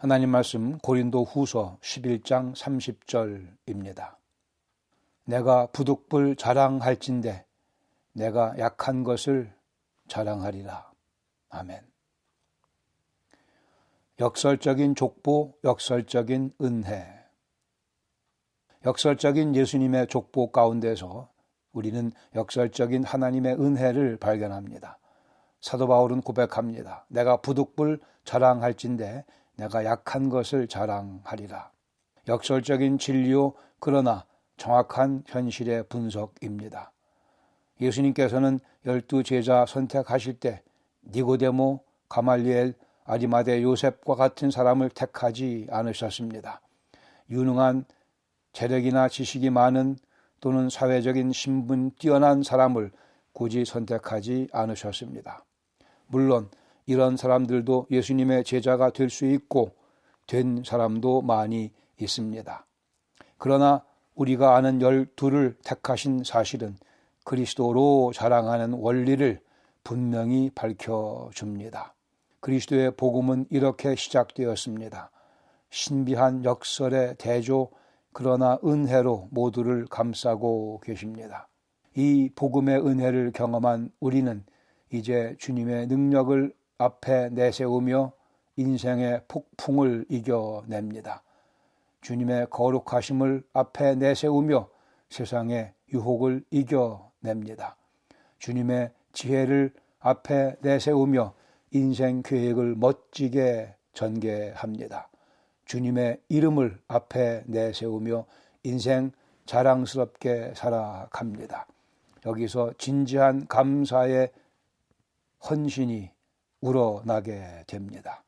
하나님 말씀 고린도 후서 11장 30절입니다. 내가 부득불 자랑할진대 내가 약한 것을 자랑하리라. 아멘. 역설적인 족보, 역설적인 은혜. 역설적인 예수님의 족보 가운데서 우리는 역설적인 하나님의 은혜를 발견합니다. 사도 바울은 고백합니다. 내가 부득불 자랑할진대 내가 약한 것을 자랑하리라. 역설적인 진리요 그러나 정확한 현실의 분석입니다. 예수님께서는 열두 제자 선택하실 때 니고데모, 가말리엘, 아리마대 요셉과 같은 사람을 택하지 않으셨습니다. 유능한 재력이나 지식이 많은 또는 사회적인 신분 뛰어난 사람을 굳이 선택하지 않으셨습니다. 물론 이런 사람들도 예수님의 제자가 될 수 있고 된 사람도 많이 있습니다. 그러나 우리가 아는 열두를 택하신 사실은 그리스도로 자랑하는 원리를 분명히 밝혀줍니다. 그리스도의 복음은 이렇게 시작되었습니다. 신비한 역설의 대조, 그러나 은혜로 모두를 감싸고 계십니다. 이 복음의 은혜를 경험한 우리는 이제 주님의 능력을 앞에 내세우며 인생의 폭풍을 이겨냅니다. 주님의 거룩하심을 앞에 내세우며 세상의 유혹을 이겨냅니다. 주님의 지혜를 앞에 내세우며 인생 계획을 멋지게 전개합니다. 주님의 이름을 앞에 내세우며 인생 자랑스럽게 살아갑니다. 여기서 진지한 감사의 헌신이 우러나게 됩니다.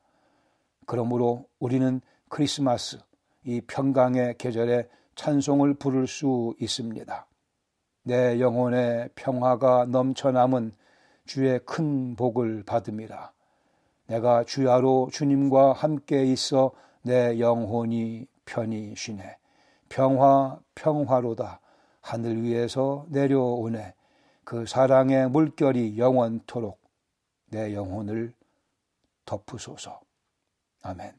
그러므로 우리는 크리스마스, 이 평강의 계절에 찬송을 부를 수 있습니다. 내 영혼의 평화가 넘쳐남은 주의 큰 복을 받음이라. 내가 주야로 주님과 함께 있어 내 영혼이 편히 쉬네. 평화, 평화로다. 하늘 위에서 내려오네. 그 사랑의 물결이 영원토록 내 영혼을 덮으소서. 아멘.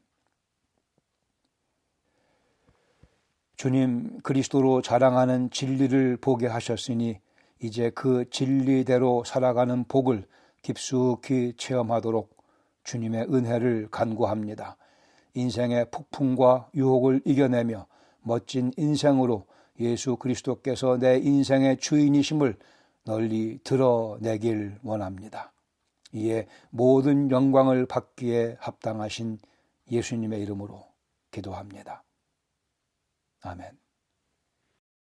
주님 그리스도로 자랑하는 진리를 보게 하셨으니 이제 그 진리대로 살아가는 복을 깊숙이 체험하도록 주님의 은혜를 간구합니다. 인생의 폭풍과 유혹을 이겨내며 멋진 인생으로 예수 그리스도께서 내 인생의 주인이심을 널리 드러내길 원합니다. 이에 모든 영광을 받기에 합당하신 예수님의 이름으로 기도합니다. 아멘.